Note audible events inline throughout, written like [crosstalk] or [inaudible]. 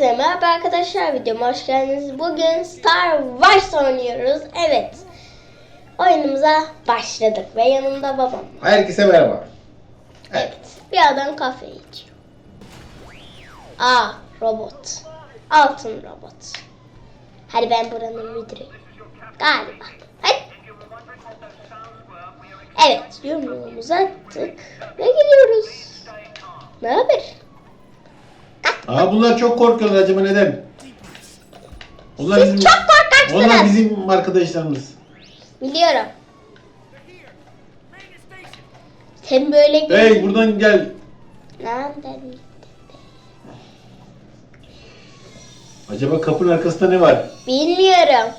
Herkese merhaba arkadaşlar videoma hoş geldiniz. Bugün Star Wars oynuyoruz. Evet. Oyunumuza başladık ve yanımda babam. Herkese merhaba. Evet. Bir adam kahve içiyor. Aa robot. Altın robot. Hadi ben buranın müdürüyüm. Galiba. Hadi. Evet yumruğumuzu attık ve gidiyoruz. Ne haber? Aa bunlar çok korkuyorlar acaba neden? Onlar Siz çok korkaksınız. Onlar bizim arkadaşlarımız. Biliyorum. Sen böyle gel. Hey buradan gel. Nereden? Acaba kapının arkasında ne var? Bilmiyorum.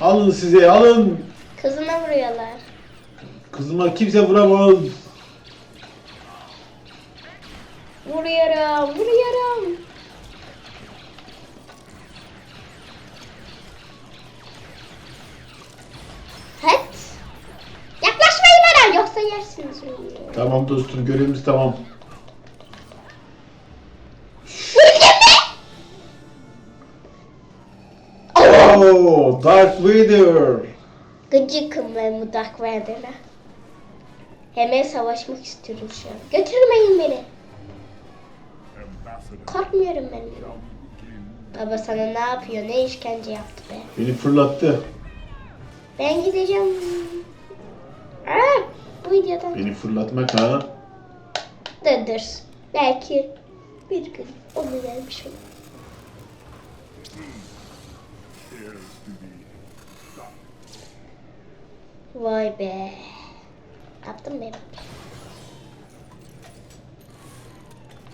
Alın size alın. Kızına vuruyorlar. Kızıma kimse vuramaz. Vuruyorum, vuruyorum. Het. Yaklaşmayın bana yoksa yersiniz. Tamam dostum görevimiz tamam. Oh, Darth Vader. Gıcıkım ben bu Dark Vader'a. Hemen savaşmak istiyorum şu an. Götürmeyin beni. Korkmuyorum ben. Baba sana ne yapıyor? Ne işkence yaptı be? Beni fırlattı. Ben gideceğim. Aa, bu videodan Beni fırlatmak ha. dur. Belki bir gün onu gelmiş olur. Vay be. Yaptım benim.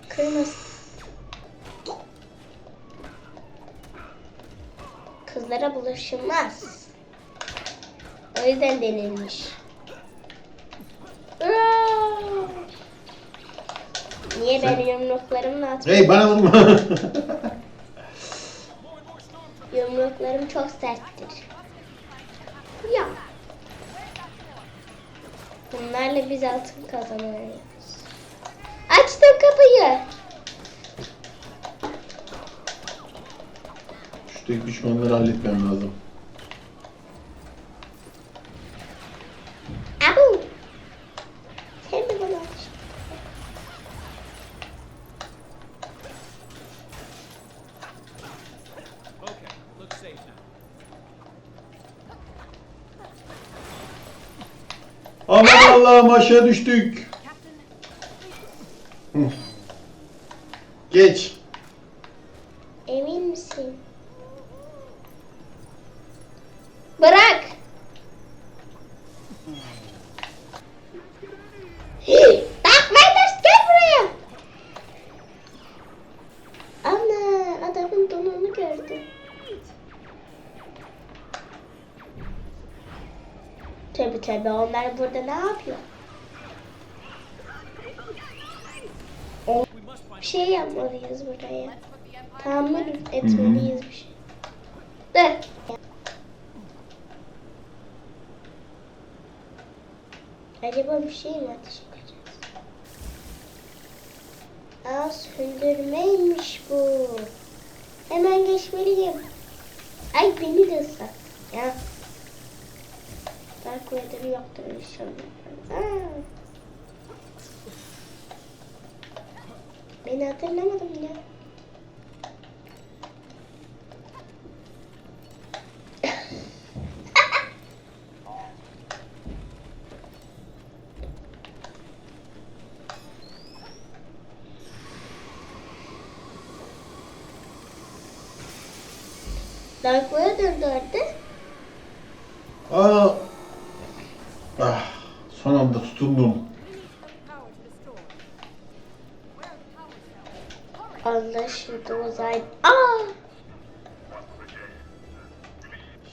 Kırmızı. Kızlara bulaşılmaz. O yüzden denilmiş. Niye ben yumruklarımla atmıyorum? Hey bana vurma. [laughs] Yumruklarım çok serttir. Ya. Bunlarla biz altın kazanıyoruz. Açtım kapıyı. Şu tek düşmanları halletmem lazım. Aşağı düştük. Geç. Emin misin? Bırak. Dark Vaders gel buraya. Ana adamın donunu gördüm. Tabi tabi onlar burada ne yapıyor? O We must find bir şey yapmalıyız buraya. Tamir etmeliyiz bir şey. Dur. Acaba bir şey mi ateş edeceğiz? Aa söndürmeymiş bu. Hemen geçmeliyim. Ay beni de ıslat. Ya. Dark Vader'ı yoktur inşallah. Aa. Beni hatırlamadım ya. Dark Vader nerede? Aa. Ah, son anda tutundum. Uzay. Aa!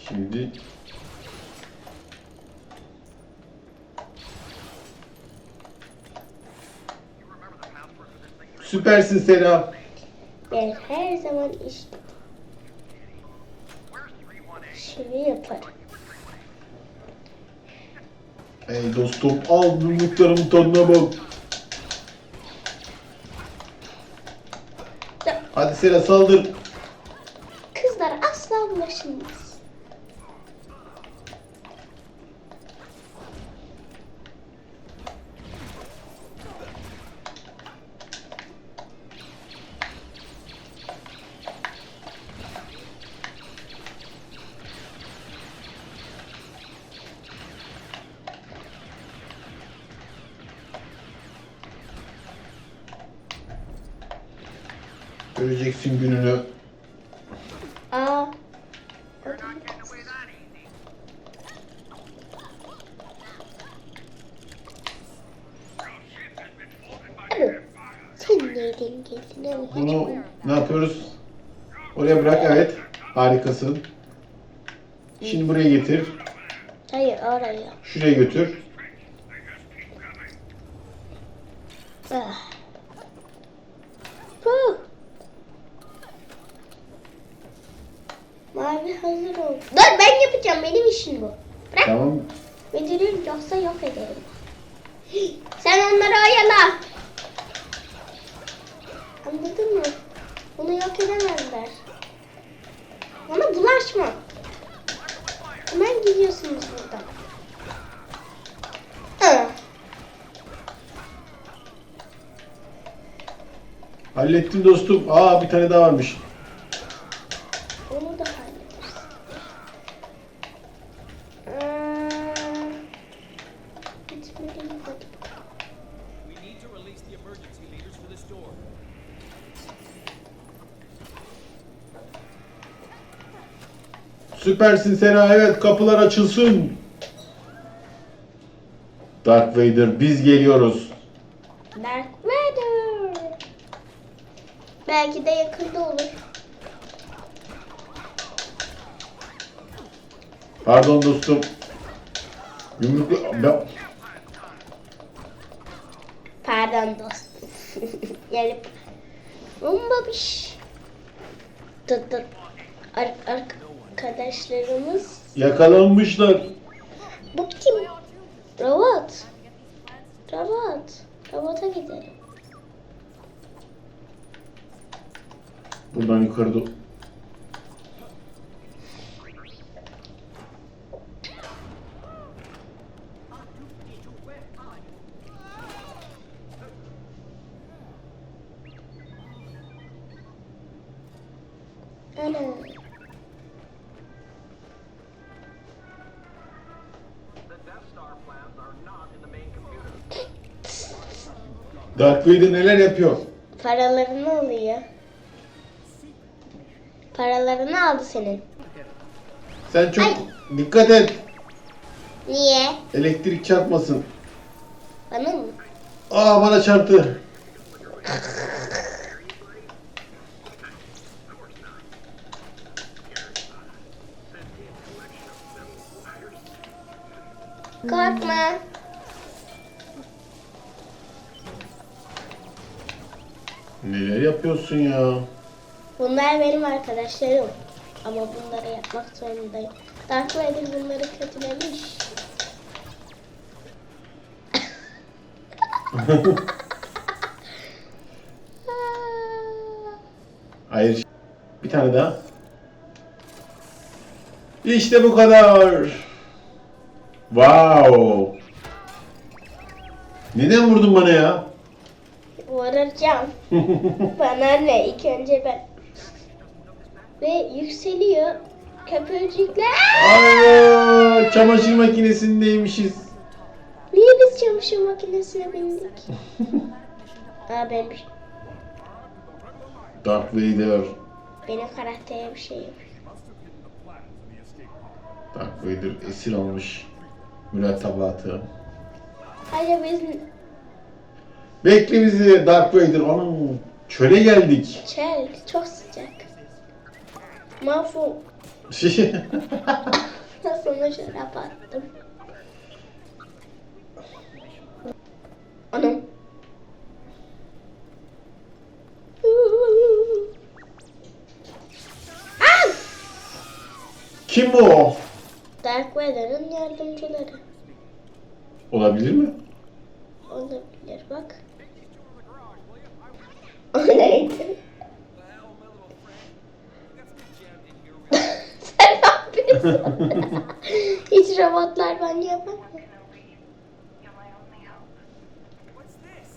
Şimdi Süpersin Sera. Ben her zaman iş Şimdi yaparım. Hey dostum al yumruklarımın tadına bak. Hadi Sera saldır. Kızlar asla bulaşılmaz. Göreceksin gününü. Aa. Sen nereden geldin? Bunu ne yapıyoruz? Oraya bırak evet. Harikasın. Şimdi buraya getir. Hayır oraya. Şuraya götür. Ah. Mavi hazır oldu. Dur ben yapacağım benim işim bu. Bırak. Tamam. Müdürüm yoksa yok ederim. [gasps] Sen onları oyala. Anladın mı? Bunu yok edemezler. Ona bulaşma. Hemen gidiyorsunuz buradan. Hallettim dostum. Aa bir tane daha varmış. Süpersin Sera. Evet kapılar açılsın. Dark Vader biz geliyoruz. Dark Vader. Belki de yakında olur. Pardon dostum. Yumruklu... Ben- Pardon dostum. [laughs] yani bombamış. Tut tut. Ar arkadaşlarımız. Yakalanmışlar. Bu kim? Robot. Robot. Robota gidelim. Buradan yukarı Dark Vader neler yapıyor? Paralarını alıyor. Paralarını aldı senin. Sen çok Ay. dikkat et. Niye? Elektrik çarpmasın. Bana mı? Aa bana çarptı. Korkma. Neler yapıyorsun ya? Bunlar benim arkadaşlarım. Ama bunları yapmak zorundayım. Dark Vader bunları kötülemiş. [laughs] Hayır. Bir tane daha. İşte bu kadar. Wow. Neden vurdun bana ya? Vuracağım. [laughs] Bana ne? İlk önce ben. Ve yükseliyor. Köpürcükler. Aa, çamaşır makinesindeymişiz. Niye biz çamaşır makinesine bindik? [laughs] Aa ben bir, Darth Vader. benim karaktere bir şey yapıyor. Darth Vader esir almış mürettebatı. Hadi biz Bekle bizi Darth Vader. Anam çöle geldik. çel çok sıcak. Mahvu [laughs] sana şarap attım. Anam. Kim bu? Dark Vader'ın yardımcıları. Olabilir mi? Olabilir bak. O neydi? Well, my little friend, we got some jammed in here. Sen ne yapıyorsun? Hiç robotlar banyo yapar mı? What's this?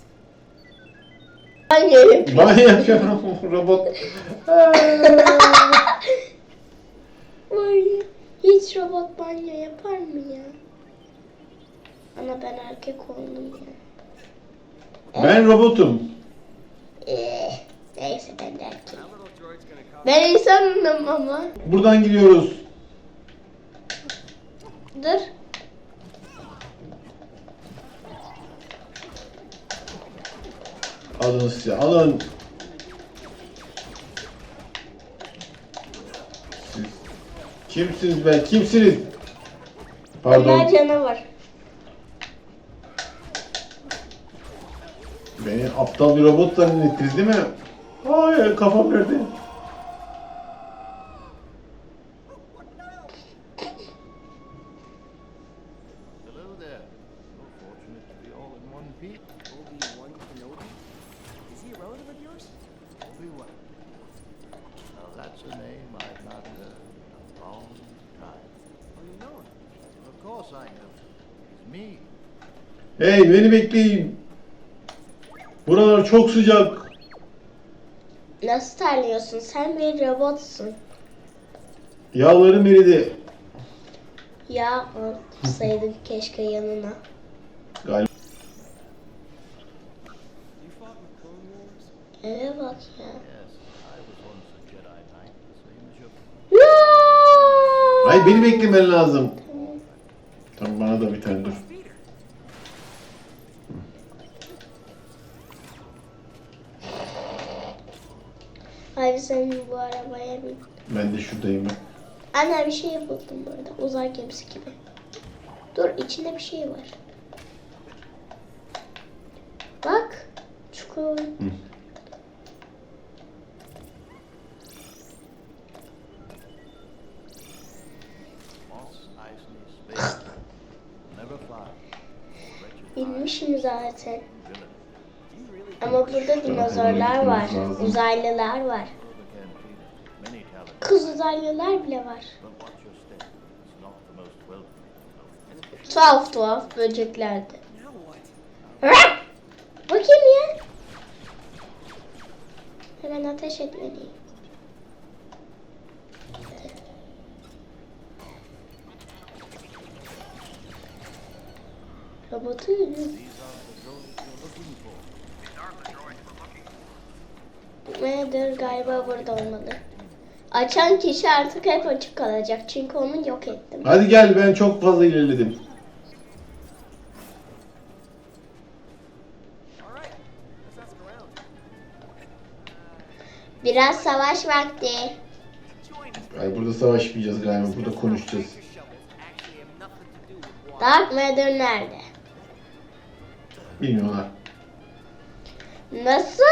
Banyo yapıyor. Banyo yapıyorum [laughs] robot. Banyo. Hiç robot banyo yapar mı ya? Ana ben erkek oldum ya. ben robotum. Ee, neyse ben de cause Ben insanım ama. Buradan gidiyoruz. Dur. Alın size alın. Siz kimsiniz be? Kimsiniz? Onlar Pardon. canavar. Beni aptal bir robot zannettiniz değil mi? Hayır kafam verdi. Hello there. So fortunate to be all in one piece. Hey beni bekleyin. Buralar çok sıcak. Nasıl terliyorsun? Sen bir robotsun. Yağlarım eridi. Ya alsaydın keşke yanına. Galiba. Eve bak ya. Hayır beni beklemen lazım. Tamam bana da bir tane dur. Peter. Abi sen bu arabaya bin. Ben de şuradayım. Anne bir şey buldum burada. Uzay gemisi gibi. Dur içinde bir şey var. Bak. Çukur. Wretched Bilmişim zaten. Ama burada dinozorlar var. Uzaylılar var. Uzaylılar bile var. Tuhaf tuhaf böceklerdi. Bakayım ya. Hemen ateş etmeliyim. Robotu. Nedir galiba burada olmalı. Açan kişi artık hep açık kalacak çünkü onu yok ettim. Hadi gel ben çok fazla ilerledim. Biraz savaş vakti. Ay burada savaşmayacağız galiba. Burada konuşacağız. Dark Matter nerede? Bilmiyorlar. Nasıl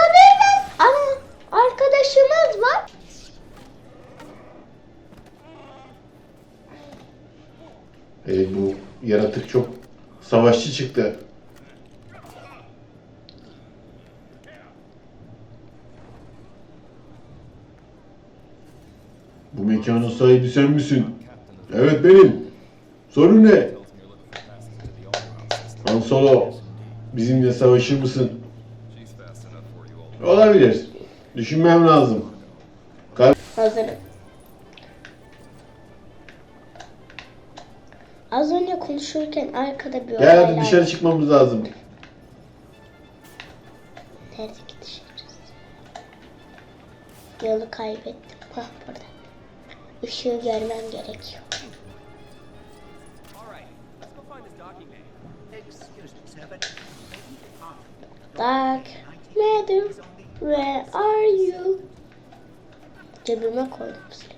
Evet bu yaratık çok savaşçı çıktı. Bu mekanın sahibi sen misin? Evet benim. Sorun ne? Han Solo. Bizimle savaşır mısın? Olabilir. Düşünmem lazım. Hazırım. Konuşurken arkada bir Gel hadi olaylar- dışarı çıkmamız lazım. Nerede dışarı? Yolu kaybettim. Hah burada. Işığı görmem gerekiyor. All right. Let's go find this docking bay. Excuse me, sir, but Dark Matter, where are you? Cebime koydum silahı.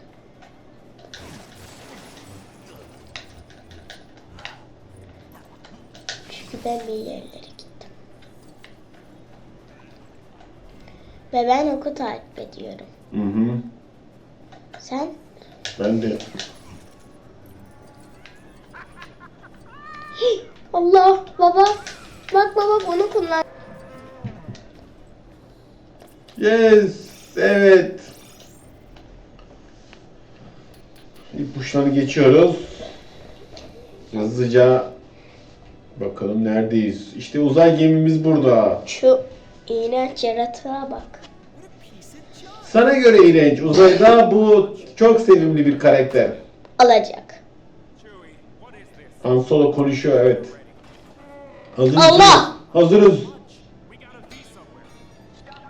Çünkü ben bir yerlere gittim. Ve ben oku takip ediyorum. Hı hı. Sen? Ben de. Allah baba. Bak baba bunu kullan. Yes. Evet. İpuçlarını geçiyoruz. Hızlıca bakalım neredeyiz. İşte uzay gemimiz burada. Şu iğrenç yaratığa bak. Sana göre iğrenç. Uzayda bu çok sevimli bir karakter. Alacak. Han Solo konuşuyor evet. Hazır Allah! Hazırız.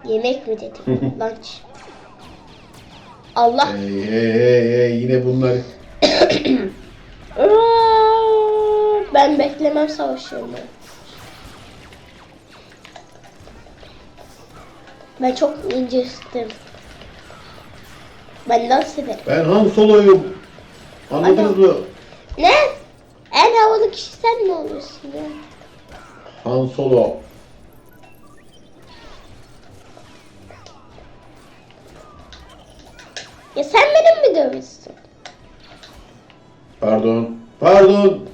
Yemek mi dedim? [laughs] Lunch. Allah. Hey hey hey hey yine bunlar. [clears throat] [clears throat] Ben beklemem savaşıyorum. ben. Ben çok incesim. Ben dans ederim. Ben Han Solo'yum. Anladınız mı? Ne? En havalı kişi sen mi oluyorsun ya? Han Solo. Ya sen benim mi dövüyorsun? Pardon. Pardon.